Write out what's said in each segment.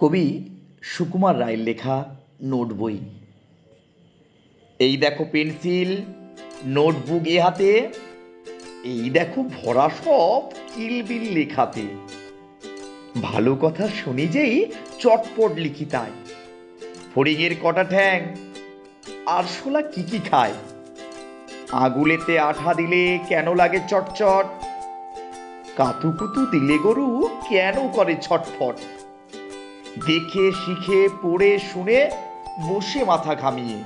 কবি সুকুমার রায়ের লেখা নোট বই। এই দেখো পেন্সিল, নোটবুক এ হাতে, এই দেখো ভরা সব কিলবিল লেখাতে। ভালো কথা শুনি যেই চটপট লিখি তাই। ফড়িংয়ের কটা ঠ্যাং আরশোলা কি কি খায়? আগুলেতে আঠা দিলে কেন লাগে চটচট? কাতুকুতু দিলে গরু কেন করে ছটফট? দেখে, শিখে, পড়ে, শুনে বসে মাথা ঘামিয়ে।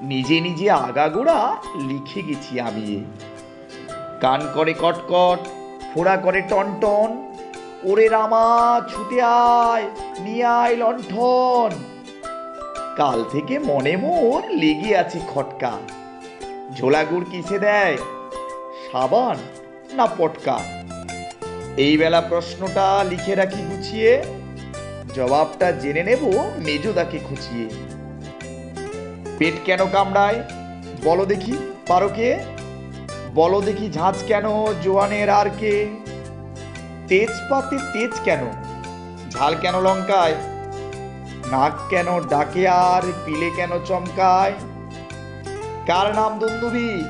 নিজে নিজে আগাগোড়া লিখে গেছি আমি। কান করে কটকট, ফোড়া করে টনটন, ওরে রামা, ছুটে আয়, নিয়ে আয় লণ্ঠন। কাল থেকে মনে মোর লেগে আছে খটকা। ঝোলাগুড় কিসে দেয়? সাবান না পটকা? এই বেলা প্রশ্নটা লিখে রাখি গুছিয়ে জবাবটা জেনে নেব মেজদাকে খুঁচিয়ে। পেট কেন কামড়ায়? বলো দেখি, পারো কে? বলো দেখি ঝাঁঝ কেন, জোয়ানের আর কে? তেজপাতে তেজ কেন? ঝাল কেন লঙ্কায়? নাক কেন ডাকে আর পিলে কেন চমকায়? কার নাম দুন্দুবি?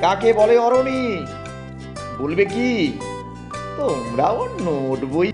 কাকে বলে অরণি? বলবে কি? তোমরাও নোট বই